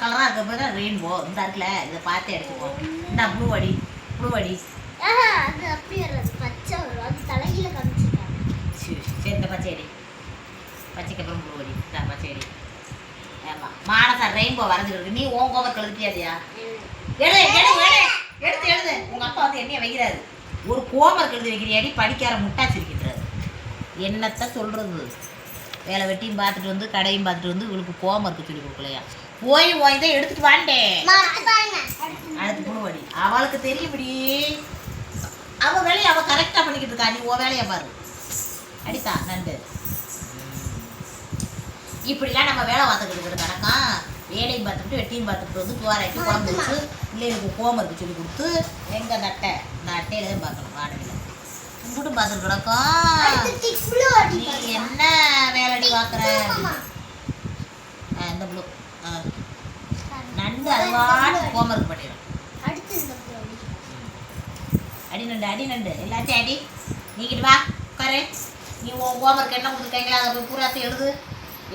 கலராக இருக்க போது ரெயின்போ இந்த இருக்குல்ல இதை பார்த்து எடுத்துப்போம் இந்த ப்ளூ அடி ப்ளூ அடி. ஆஹா, அது அப்படி வராது பச்சை வரும். அது தலையில காமிச்சிருக்காங்க. சரி இந்த பச்சை அடி. பச்சைக்கு அப்புறம் ப்ளூ அடி. இந்த பச்சை அடி. ஆமாம் மானசா ரெயின்போ வரைஞ்சிருக்கு. நீ உன் கோவர் கழுத்தியாதியா எடு எடு எடு எடுத்து எழுது. உங்க அப்பா வந்து என்னைய வைக்கிறாரு. ஒரு கோமர் எழுதி வைக்கிறியாடி? படிக்கார முட்டாச்சு இருக்கின்றாரு என்னத்த சொல்றது? வேலை வெட்டியும் பார்த்துட்டு வந்து கடையும் பார்த்துட்டு வந்து இவளுக்கு கோமருக்கு சொல்லி கொடுக்கலையா? போய் போய் இதை எடுத்துட்டு வாண்டேன். அடுத்து புழுவடி அவளுக்கு தெரியும்படி. அவ வேலையை அவ கரெக்டா பண்ணிக்கிட்டு இருக்கா. நீ உன் வேலையை பாரு. அடித்தா நண்டு. இப்படிலாம் நம்ம வேலை பார்த்துக்கிட்டு இருக்கிற கணக்கா வேலையும் பார்த்துட்டு வெட்டியும் பார்த்துட்டு வந்து துவாராக்கி குழம்பு வச்சு பிள்ளைகளுக்கு ஹோம்ஒர்க் சொல்லி கொடுத்து எங்க அந்த அட்டை இந்த அட்டையில தான் பார்க்கணும் வாடகையில் கும்பிட்டு பார்த்துட்டு கிடக்கும் நீ. என்ன வேலைடி பார்க்குற. இந்த ப்ளூ நண்டு அதுவாடு ஹோம்ஒர்க் பண்ணிடும் அடி. நண்டு அடி நண்டு. எல்லாத்தையும் அடி. நீக்கிட்டு வா உட்காரு. நீ ஹோம்ஒர்க் என்ன கொடுத்துருக்கீங்களா அதை போய் பூராத்தையும் எழுது.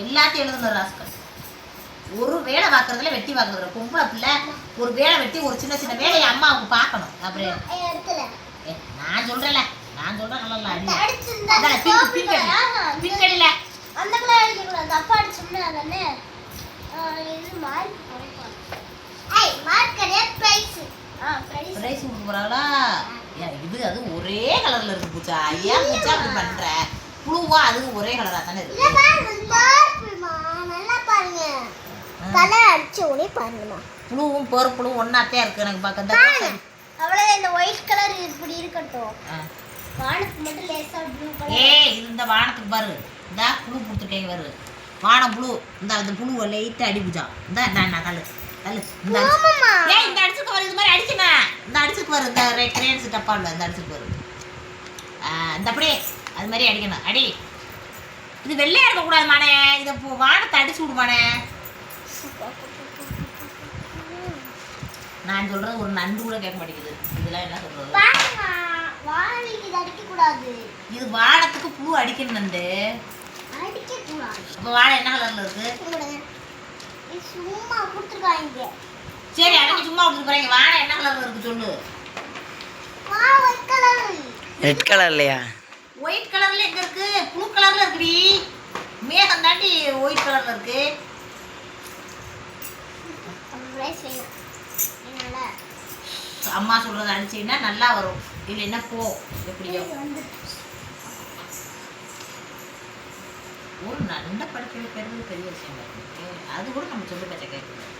எல்லாத்தையும் எழுதுன ராஸ்கல். ஒரு வேலை பார்க்கறதுல வெட்டி பார்க்கறதுல பொம்பளை பிள்ளை ஒரு வேலை வெட்டி ஒரு சின்ன சின்ன வேலையை அம்மா அவங்க பார்க்கணும். அப்புறம் நான் சொல்றேன்ல. நான் அடி அதான். அடி. பின் கடியில அந்த கலர் அப்பா அடிச்சோம்னா அதானே? இது மார்க் குறைப்பாங்க ஏய் மார்க் கிடையாது பிரைஸ் ஆ பிரைஸ் பிரைஸ் இது அது ஒரே கலர்ல இருக்கு பூச்சா. ஏன் பூச்சா அப்படி பண்ற? புழுவா அது ஒரே கலரா தானே இருக்கு. பர்பிள்மா. கலர் அடிச்ச உடனே பாருங்கம்மா. புழுவும் பருப்புளும் ஒன்னாத்தே இருக்கு எனக்கு பார்க்க. அவ்வளவு இந்த ஒயிட் கலர் இப்படி இருக்கட்டும். வானத்துக்கு மட்டும் லேசா ப்ளூ கலர் ஏய் இது இந்த வானத்துக்கு பாரு. இந்த புழு கொடுத்துருக்கேங்க பாரு வானம் புழு. இந்த அந்த புழுவை லைட்டாக அடிப்புச்சா இந்த நான் நான் இந்த. ஏய் இந்த அடிச்சுக்கு வரும் இது மாதிரி அடிக்கணும் இந்த அடிச்சுக்கு வரும் இந்த கிரேன்ஸ் டப்பாவில் இந்த அடிச்சுக்கு வரும் இந்த அப்படியே. அது மாதிரி அடிக்கணும். அடி. இது வெள்ளையா இருக்கக்கூடாது மானே. இதை வானத்தை அடிச்சு விடுமானே நான் சொல்றது ஒரு நண்டு கூட கேட்க மாட்டேங்குது. இதெல்லாம் என்ன சொல்றது? இது வானத்துக்கு புழு அடிக்கணும் நண்டு. அப்போ வாழை என்ன கலர்ல இருக்கு? சும்மா கொடுத்துருக்காங்க. சரி அன்னைக்கு சும்மா போறீங்க வாழை என்ன கலர்ல இருக்கு சொல்லு. ஒயிட் கலர் ரெட் கலர்லையா ஒயிட் கலர்ல எங்க இருக்கு? ப்ளூ கலர்ல இருக்குடி. மேகம் தாண்டி ஒயிட் கலர்ல இருக்கு. அம்மா சொல்றத அடிச்சீங்கன்னா நல்லா வரும். இல்லைன்னா போ. எப்படியோ. ஒரு நல்ல படிக்க வைக்கிறது பெரிய விஷயம் இருக்கு. அது கூட நம்ம சொல்லி பச்சை கேட்கணும்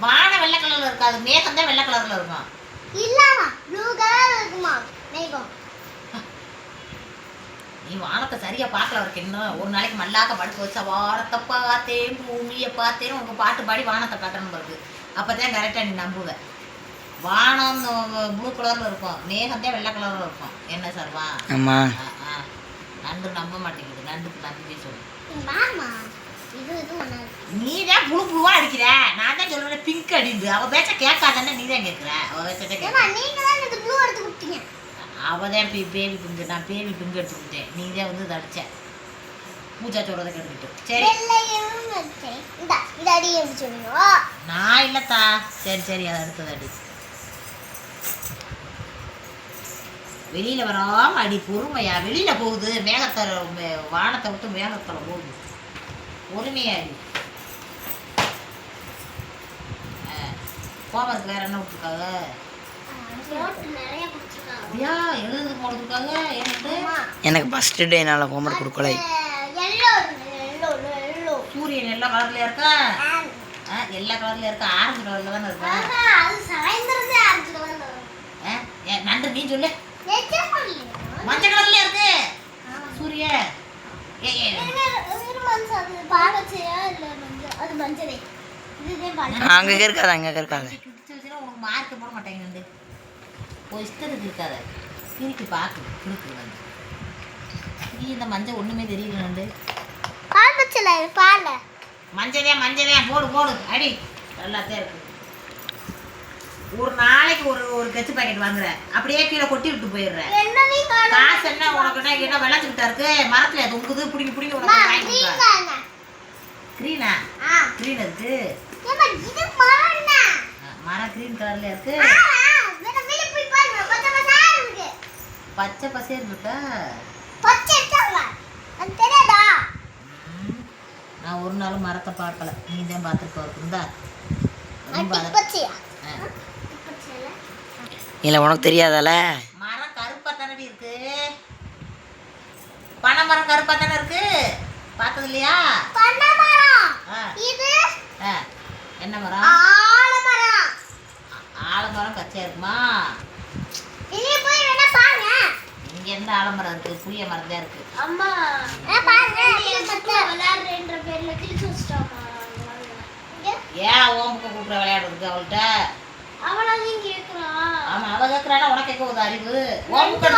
வானம் வெள்ளை கலர்ல இருக்காது மேகம் தான் வெள்ளை கலர்ல இருக்கும்? இல்லம்மா ப்ளூ கலர் இருக்குமா? மேகம். நீ வானத்தை சரியா பார்க்கல அவருக்கு என்ன? ஒரு நாளைக்கு மல்லாக்க படுக்க வச்சா வானத்தை பார்த்தேன் பூமியை பார்த்தேன்னு உனக்கு பாட்டு பாடி வானத்தை காட்டணும் இருக்கு அப்பதான் கரெக்டா நீ நம்புவ. வானம் ப்ளூ கலர்ல இருக்கும். மேகம் தான் வெள்ளை கலர்ல இருக்கும். என்ன சார் வா ஆமா. ஆ, ஆ. நண்டு நம்ப மாட்டேங்குது. நண்டுக்கு நம்பிக்கை சொல்லு. மாமா இது இது ஒண்ணா. நீ தான் புழு புழுவா அடிக்கிற. நான் தான் சொல்றேன் பிங்க் அடிந்து அவ பேச்ச கேட்காதானே நீ தான் கேட்கிற. அவ பேச்ச நீங்க தான் எனக்கு ப்ளூ எடுத்து கொடுத்தீங்க. அவ தான் பேபி பிங்கு நான் பேபி பிங்கு எடுத்துக்கிட்டேன் நீ தான் வந்து இதை அடிச்ச. பூஜா சொல்றதை கேட்டுக்கிட்டு. சரி. நான் இல்லத்தா. சரி சரி அதை அடுத்தது அடி. வெளியில வராம அடி பொறுமையா வெளியில போகுது. மேகத்தை வானத்தை விட்டு மேகத்துல போகுது. பொறுமையா அடி. கோமருக்கு வேற என்ன விட்டுருக்காங்க எனக்கு ஃபர்ஸ்ட் டேனால ஹோம்ஒர்க் கொடுக்கல. சூரியன் எல்லா கலர்லயா இருக்கா? எல்லா கலர்லயா இருக்கா? ஆரஞ்சு கலர்ல தானே இருக்கா? அது சாயந்தரமே அரைஞ்சு கலர்ல வரும். நண்டு நீ சொல்லு? மஞ்சள் கலர்ல இருக்கு? பால் அங்கே இருக்காது அங்கே இருக்காது. உனக்கு மார்க் போட மாட்டேங்க நண்டு போய் இஷ்டத்துக்கு இருக்காத. திருப்பி பார்க்கு கிறுக்கு வந்து. நீ இந்த மஞ்சள் ஒண்ணுமே தெரியல நண்டு பால். பச்சைல பால் மஞ்சதே மஞ்சதே போடு போடு. அடி நல்லாத்தான் இருக்கு. ஒரு நாளைக்கு ஒரு ஒரு கச்சு பாக்கெட் வாங்குற. அப்படியே கீழே கொட்டி விட்டு போயிடுற. காசு என்ன உனக்கு? என்ன விளைச்சுக்கிட்டா இருக்கு? மரத்துல தொங்குது பிடிங்கி பிடிங்கி உனக்கு கிரீனா கிரீன் இருக்கு? மரம் கிரீன் கலர்ல இருக்கு. பச்சை பசேர் இருக்கா. பச்சை எடுத்தாங்க. அது தெரியாதா? ம். நான் ஒரு நாளும் மரத்தை பார்க்கல. நீ தான் பார்த்துருக்க இருக்குந்தா? இல்லை உனக்கு தெரியாதால? மரம் கருப்பா தானே இருக்கு? பனை மரம் கருப்பா தானே இருக்கு? பார்த்தது இல்லையா? பனை மரம். ஆ, இது ஆ. என்ன மரம்? ஆலமரம். ஆலமரம் கச்சையா இருக்குமா வெளிய போய் வேணா பாருங்க. இங்க எந்த ஆலமரம் இருக்கு புளிய மரம் தான் இருக்கு. அம்மா விளையாடுறேன்ற பேர்ல கிழிச்சு வச்சுட்டாமா. இங்க. ஏன் ஓம்புக்கு கூப்பிட விளையாடுறதுக்கு அவள்கிட்ட? அவளாலையும் கேக்குறான். ஆமா அவ கேட்கறானா உனக்கு கேட்க ஒரு அறிவு. ஓம்புக்கு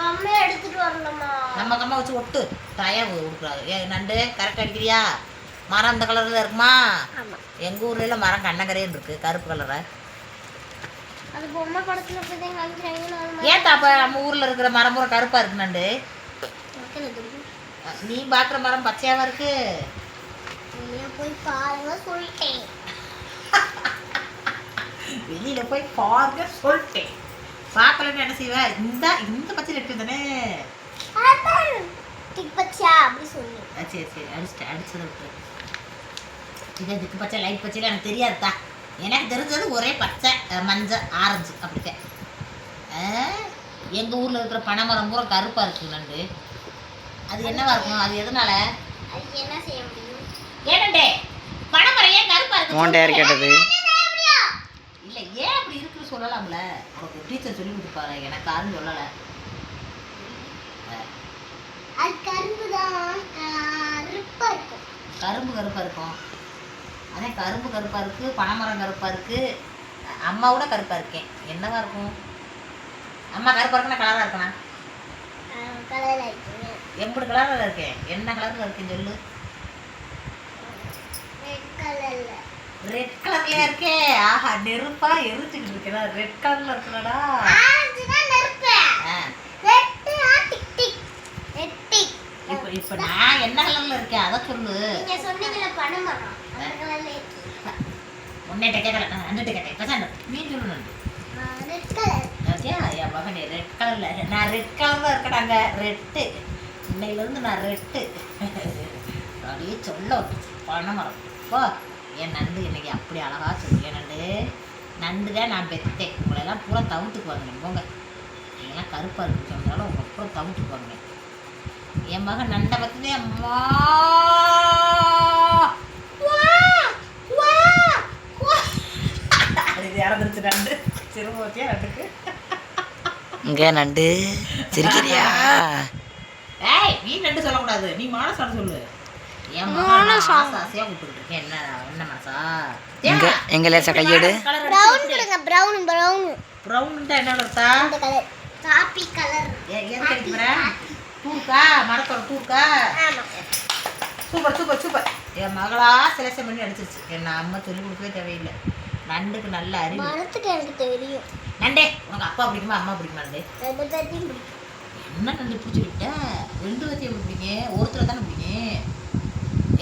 கம்மே எடுத்துட்டு வரணுமா? நம்ம கம்மா வச்சு ஒட்டு. டயம் கொடுக்குறாரு ஏ நண்டு கரெக்ட் அடிக்கிறியா? மரம் இந்த கலர்ல இருக்குமா? ஆமா. எங்க ஊர்ல மரம் கண்ணங்கரையும் இருக்கு. கருப்பு கலரை அது பொம்மை படத்துல போய் நான் ஏன் தாப்ப நம்ம ஊர்ல இருக்கிற மரம் பூரா கருப்பா இருக்கு நண்டு நீ பாக்குற மரம் பச்சையாவா இருக்கு? போய் பாருங்க சொல்லிட்டேன். வெளியில போய் பாருங்க சொல்லிட்டேன். பார்க்கலன்னு என்ன செய்வ? இந்த இந்த பச்சை இருக்கு தானே டிக் பச்சா அப்படி சொல்லு. சரி சரி அடிச்சிட்டேன் அடிச்சதை விட்டு இது பச்சை லைட் பச்சையில் எனக்கு தெரியாதுதா எனக்கு தெரிஞ்சது ஒரே பச்சை மஞ்சள் ஆரஞ்சு அப்படிக்க எங்கள் ஊரில் இருக்கிற பனைமரம் பூரா கருப்பாக இருக்கு நண்டு அது என்னவா இருக்கும்? அது எதனால? என்ன செய்ய முடியும்? ஏனண்டே பனைமரம் ஏன் கருப்பாக இருக்கு? உன்ட்ட யார் சொல்லு. கேட்டது. இல்லை ஏன் அப்படி இருக்குன்னு சொல்லலாம்ல? உனக்கு டீச்சர் சொல்லி கொடுப்பாரு எனக்கு யாரும் சொல்லலை. அது கரும்பு தான் கருப்பா இருக்கும். கரும்பு கருப்பாக இருக்கும். அதே கரும்பு கருப்பாக இருக்குது பனைமரம் கருப்பாக இருக்குது அம்மாவோட கருப்பாக இருக்கேன். என்னவா இருக்கும்? அம்மா கருப்பாக இருக்குன்னா கலராக ஆயிடுச்சு எம்பது கலரில் இருக்கேன் என்ன கலரில் இருக்கேன் சொல்லு? ரெட் கலர்லயா இருக்கே? ஆஹா நெருப்பா எரிச்சுக்கிட்டு இருக்கேனா ரெட் கலர்ல இருக்கலடா ஆரஞ்சு தான் நெருப்பு ஆ, red tick tick red tick இப்போ இப்போ நான் என்ன கலர்ல இருக்கேன்? அதை சொல்லு. நீங்க சொன்னீங்கல பனை மரம் உன்னைட்ட கேட்கல. நான் ரெண்டுட்டு கேட்டேன். பேசாண்டு நீ சொல்லு நண்டு ரெட் கலர் ஓகே என் மகனே ரெட் கலர்ல நான் ரெட் கலர்ல இருக்கடாங்க ரெட்டு இன்னையிலேருந்து நான் ரெட்டு அப்படியே சொல்ல. பணம் மரம் போ. என் நண்டு இன்னைக்கு அப்படி அழகா சொல்லு. என் நண்டு. நண்டு தான் நான் பெத்தேன். உங்களெல்லாம் பூரா தவிட்டுக்குவாங்க போங்க. நீங்களாம் கருப்பாக இருக்கு சொன்னாலும் உங்க பூரா தவிட்டுக்குவாங்க என் மகன் நண்டை பற்றினே அம்மா! வா, வா, வா. அது இறந்துருச்சு நண்டு. திரும்ப வச்சியா நண்டுக்கு. இங்கே நண்டு சிரிக்கிறியா? ஏய் நீ நண்டு சொல்லக்கூடாது. நீ மானசான சொல்லு. என் மகன் இருக்கேன். என்ன என்ன மாசா எங்க எங்க லேசா கையெடு. பிரவுன் கொடுங்க பிரவுன் பிரவுன் தான் என்ன அந்த கலர் தூக்கா? மரத்தோட ஆமா. Super super super. என் மகளா செலக்ஷன் பண்ணி அடிச்சிருச்சு. என்ன அம்மா சொல்லி கொடுக்கவே தேவையில்லை. நண்டுக்கு நல்ல அறிவு மரத்துக்கு எனக்கு தெரியும். நண்டே உனக்கு அப்பா பிடிக்குமா அம்மா பிடிக்குமா நண்டு? என்ன நண்டு பிடிச்சிருக்க ரெண்டு எப்படி பிடிக்கும் ஒருத்தர் தானே பிடிக்கும்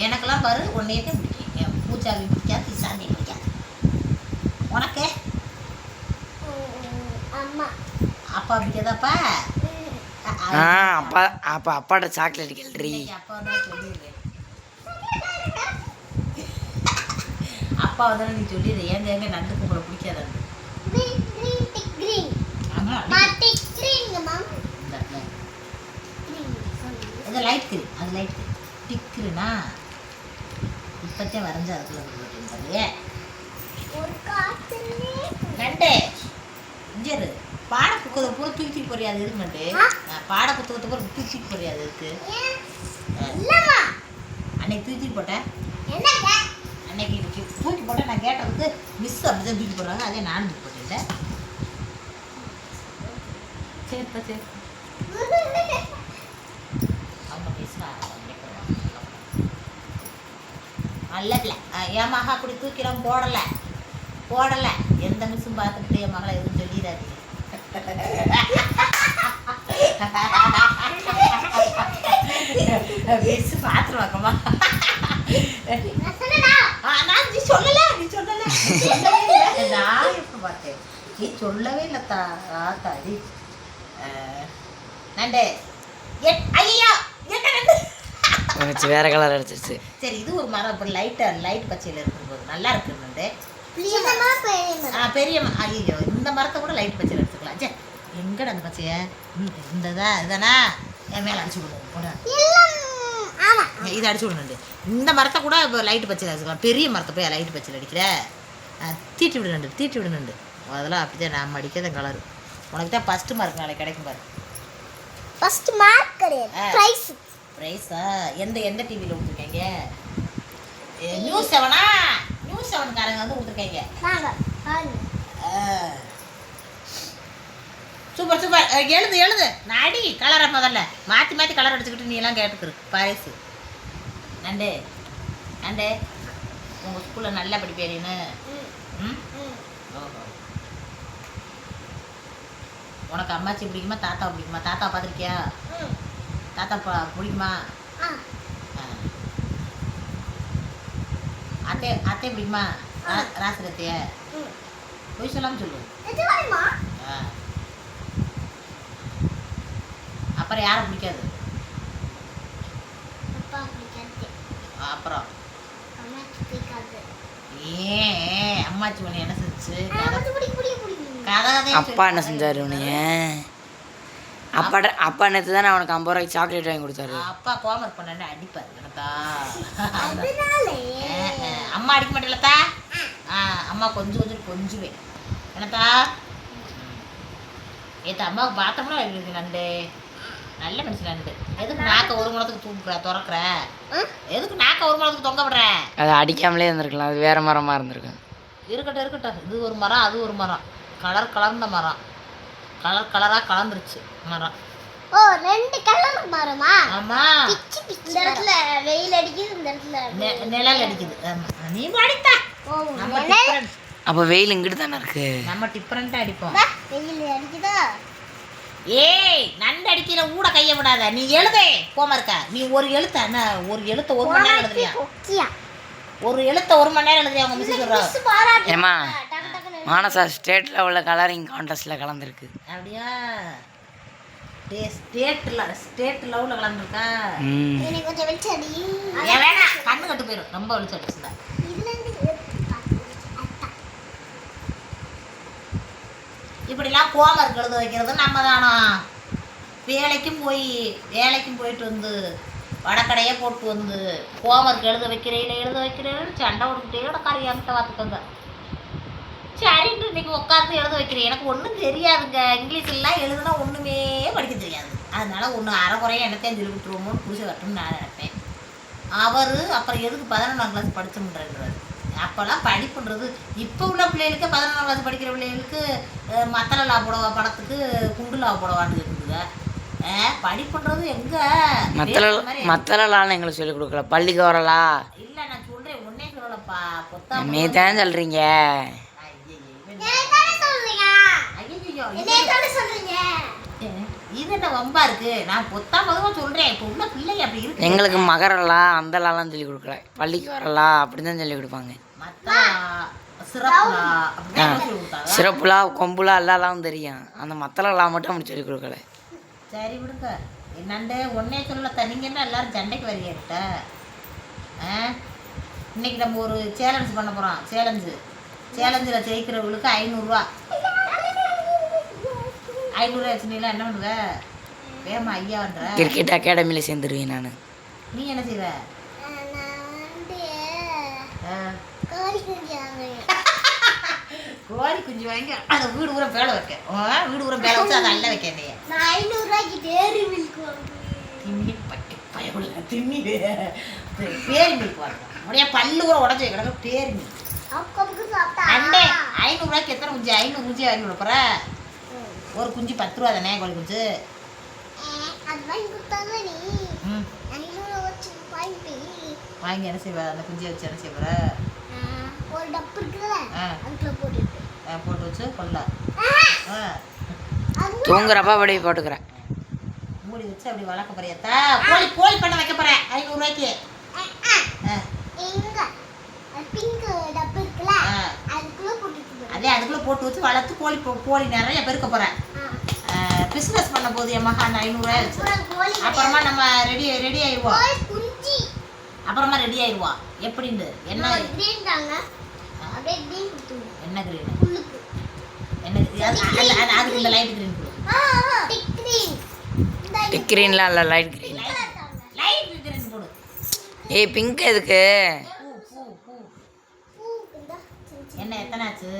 எனக்கெல்லாம் பாரு உன்னையே தான் பிடிக்கும் என் பூச்சாவி பிடிக்காது பிசாந்தி பிடிக்காது. உனக்கு? அம்மா. அப்பா பிடிக்காதாப்பா. ஆ அப்பா அப்பா அப்பாட்ட சாக்லேட் கேள்றி அப்பா தான் சொல்லிடுறேன் அப்பா வந்து நீ சொல்லிடு ஏங்க ஏங்க நண்டு உங்களை பிடிக்காது லைட் கிரீன் அது லைட் கிரீன் டிக்குனா இப்பத்தே வரைஞ்சா அதுக்குள்ள ஒரு காத்துலே நண்டு இரு. பாட புத்தகத்தை பூரா தூக்கி தூக்கி போறியா அது இருக்கு நண்டு ஆ? ஆ, பாட புத்தகத்தை பூரா தூக்கி தூக்கி போறியா அது இருக்கு. அன்னைக்கு தூக்கி போட்டேன்? அன்னைக்கு தூக்கி போட்டேன் நான் கேட்டதுக்கு மிஸ் அப்படிதான் தூக்கி போடுறாங்க. அதே நானும் தூக்கி போட்டேன் சரிப்பா சரி. அவங்க நல்ல பிள்ளை. என் மகா அப்படி தூக்கிறோம் போடலை. போடலை. எந்த மிஸ்ஸும் பார்த்துட்டு என் மகளை எதுவும் சொல்லிடாது சொன்னேனா? ஆ, நான் நீ சொல்லல நீ சொல்லல. நீ சொல்லவே இல்ல. நான் எப்ப பார்த்தேன்? நீ சொல்லவே இல்லத்தா ஆத்தாடி அஹ், நண்டு. வச்சு வேற கலர் அடிச்சிருச்சு. சரி இது ஒரு மரம் இப்போ லைட்டாக லைட் பச்சையில் இருக்கும்போது நல்லா இருக்கு நண்டு. சின்னமா பெரியமா? ஆ பெரிய ம- ஐயோ இந்த மரத்தை கூட லைட் பச்சையில் சே எங்கடா அந்த பச்சைய? இந்ததா இதுதானா என் மேலே அடிச்சு விடுவோம் போட. இதை அடிச்சு விடணுண்டு இந்த மரத்தை கூட இப்போ லைட் பச்சையில் அடிச்சுக்கலாம் பெரிய மரத்தை போய் லைட் பச்சையில் அடிக்கிற? தீட்டி விடணுண்டு தீட்டி விடணுண்டு அதெல்லாம் அப்படிதான் நம்ம அடிக்கிறத கலரு உனக்கு தான் ஃபஸ்ட்டு மார்க் நாளைக்கு கிடைக்கும் பாரு. ஃபர்ஸ்ட் மார்க் கிடையாது. பிரைஸ் ப்ரைஸா எந்த எந்த டிவியில் விட்ருக்கீங்க நியூஸ் செவனா நியூஸ் செவன்காரங்க வந்து வாங்க சூப்பர் சூப்பர். எழுது எழுது. நான் அடி கலரை முதல்ல. மாற்றி மாற்றி கலர் அடிச்சுக்கிட்டு நீ எல்லாம் கேட்டுக்குரு. பரிசு. நண்டு. நண்டு. உங்கள் ஸ்கூலில் நல்லா படிப்பேரின்னு ம், உனக்கு அம்மாச்சி பிடிக்குமா தாத்தா பிடிக்குமா? தாத்தா பார்த்துருக்கியா. தாத்தா பா- பிடிக்குமா. அத்தை அத்தை பிடிக்குமா? ராசிரத்தைய. பொய் சொல்லாமல் சொல்லு? ஆ. அப்புறம் யாரை பிடிக்காது? அப்பா பிடிக்காது. அப்புறம். ஏன்? அம்மாச்சி உன்னை என்ன செஞ்சு? அப்பா என்ன செஞ்சாரு உன்னைய? அப்பா அப்பா நேற்று தானே அவனுக்கு ஐம்பது ரூபாய்க்கு சாக்லேட் வாங்கி கொடுத்தாரு. அப்பா கோமர் பண்ண அடிப்பார் அதனாலே. அம்மா அடிக்க மாட்டேலத்தா ஆ அம்மா கொஞ்சம் கொஞ்சம் கொஞ்சுவேன். என்னத்தா ஏத்த அம்மாவுக்கு பார்த்தோம்னா எங்களுக்கு நண்டு நல்ல மனுஷன் நண்டு எதுக்கு நாக்க ஒரு முளத்துக்கு தூக்குற திறக்கிற? எதுக்கு நாக்க ஒரு முளத்துக்கு தொங்க விடுற அது அடிக்காமலே இருந்திருக்கலாம். அது வேற மரமா இருந்திருக்கும். இருக்கட்டும் இருக்கட்டும். இது ஒரு மரம் அது ஒரு மரம். கலர் கலர்ந்த மரம். கலர் கலராக கலந்துருச்சு மரம். ஓ ரெண்டு கலர் மரமா? ஆமா. பிச்சு பிச்சு இந்த இடத்துல வெயில் அடிக்குது இந்த இடத்துல நிழல் அடிக்குது. ஆமா. நீ அடித்தா ஓ நம்ம. டிஃப்ரெண்ட் அப்போ வெயில் இங்கிட்டு தானே இருக்கு? நம்ம டிஃப்ரெண்ட்டாக அடிப்போம். வெயில் அடிக்குதா? ஏய் நண்டு அடிக்கிற ஊட கைய விடாத. நீ எழுதே. போம இருக்க. நீ ஒரு எழுத்த என்ன ஒரு எழுத்த ஒரு மணி நேரம் எழுதுறியா? ஒரு எழுத்த ஒரு மணி நேரம் எழுதுறியா உங்க மிஸ் சொல்றா? மிஸ் பாராட்டு. ஏம்மா டக்கு டக்குன்னு மானசா ஸ்டேட் லெவலில் கலரிங் கான்டெஸ்ட்டில் கலந்துருக்கு. அப்படியா? ஸ்டேட்ல ஸ்டேட் லெவலில் கலந்துருக்கா? ம். எனக்கு கொஞ்சம் வெளிச்சடி ஏன் வேணாம். கண்ணு கட்டு போயிடும் ரொம்ப வெளிச்சம் அடிச்சுதா இதுல இருந்து எடுத்து பாத்து. அதான். ஹோம் ஒர்க் எழுத வைக்கிறது. நம்ம தானா வேலைக்கும் போய் வேலைக்கும் போயிட்டு வந்து வடக்கடையே போட்டு வந்து கோமருக்கு எழுத வைக்கிறீங்கள எழுத வைக்கிறேன்னு சண்டை விட்டுக்கிட்டே உட்காரு என்கிட்ட பார்த்துக்கோங்க. சரின்ட்டு இன்னைக்கு உட்காந்து எழுத வைக்கிறேன். எனக்கு ஒன்றும் தெரியாதுங்க. இங்கிலீஷ்லாம் எழுதுனா ஒன்றுமே படிக்க தெரியாது. அதனால் ஒன்று அரைக்குறையாக என்னத்தையும் சொல்லி விட்டுருவோமோன்னு புரிச வரட்டும்னு நான் நினைப்பேன். அவர் அப்புறம் எதுக்கு பதினொன்றாம் கிளாஸ் படிச்சோம்ன்றாரு அப்போல்லாம் படிப்புன்றது இப்போ உள்ள பிள்ளைகளுக்கு பதினொன்றாம் கிளாஸ் படிக்கிற பிள்ளைகளுக்கு அஹ், மத்தளலா புடவை படத்துக்கு குண்டுலா புடவான்னு இருக்குதுங்க. படிப்புன்றது எங்க? மத்தள பேசுற மாதிரி மத்தளலான்னு எங்களுக்கு சொல்லிக் கொடுக்கல. பள்ளிக்கு வரலா? இல்ல நான் சொல்றேன் ஒன்னே சொல்லலப்பா. நீ தான் சொல்கிறீங்க? இது என்ன வம்பா இருக்கு? நான் பொத்தா பொதுவா சொல்றேன். இப்போ உள்ள பிள்ளை அப்படி இருக்கு. எங்களுக்கு மகரலா அந்தலாலாம் சொல்லி கொடுக்கல. பள்ளிக்கு வரலா அப்படி தான் சொல்லி கொடுப்பாங்க. சிறப்புலா சொல்லி கொம்புலா எல்லாலாம் தெரியும். அந்த மத்தளலா மட்டும் அப்படி சொல்லி கொடுக்கல. சரி விடுங்க. என்னண்டே? ஒன்னே சொல்லத்த நீங்க என்ன எல்லாரும் சண்டைக்கு வரீங்கிட்ட ஆ? இன்னைக்கு நம்ம ஒரு சேலஞ்ச் பண்ண போறோம். சேலஞ்சு சேலஞ்சில் ஜெயிக்கிறவங்களுக்கு ஐநூறுரூவா ஐநூறுரூவா வச்சுனீங்களா என்ன பண்ணுவ? வேமா ஐயான்ற. கிரிக்கெட் அகாடமியில் சேர்ந்துருவேன் நான். நீ என்ன செய்வ ஆஹ் நான் வந்து ஆ, கோழி குஞ்சு குஞ்சு வாங்கி அதை வீடு ஊரம் பேல வைக்க. வீடு ஊரம் பேல வச்சு அதை அல்ல வைக்க நீ நான் ஐநூறு ரூபாய்க்கு டேரி மில்க். திண்ணி பட்டி பயமுள்ள திண்ணி. பேரி மில்க் வாங்க உடைய பல்லு ஊற உடஞ்சி கிடக்கு பேரி மில்க் அண்டே ஐநூறுரூவாய்க்கு எத்தனை குஞ்சு? ஐநூறு குஞ்சு வாங்கி கொடுப்பற ம். ஒரு குஞ்சு பத்து ரூபா தானே கோழி குஞ்சு? வாங்கி என்ன செய்வ? அந்த குஞ்சியை வச்சு என்ன செய்வ? ஒரு டப்பு இருக்குல்ல அதுக்குள்ள போட்டுட்டு. போட்டு வச்சு கொள்ள. தூங்குறப்ப அப்படியே போட்டுக்கிறேன். மூடி வச்சு அப்படி வளர்க்க போறியத்தா கோழி கோழி பண்ண வைக்க போறேன். ஐநூறு அதே அதுக்குள்ள போட்டு வச்சு வளர்த்து கோழி கோழி நிறைய பெருக்க போறேன். பிசினஸ் பண்ண போது என் மகான் ஐநூறுரூவா வச்சு. அப்புறமா நம்ம ரெடி ரெடி ஆயிடுவோம். அப்புறமா ரெடி ஆயிடுவோம். எப்படின்னு என்ன? இந்த லைட் கிரீன் ஏய் பிங்க் எதுக்கு? என்ன எத்தனாச்சு?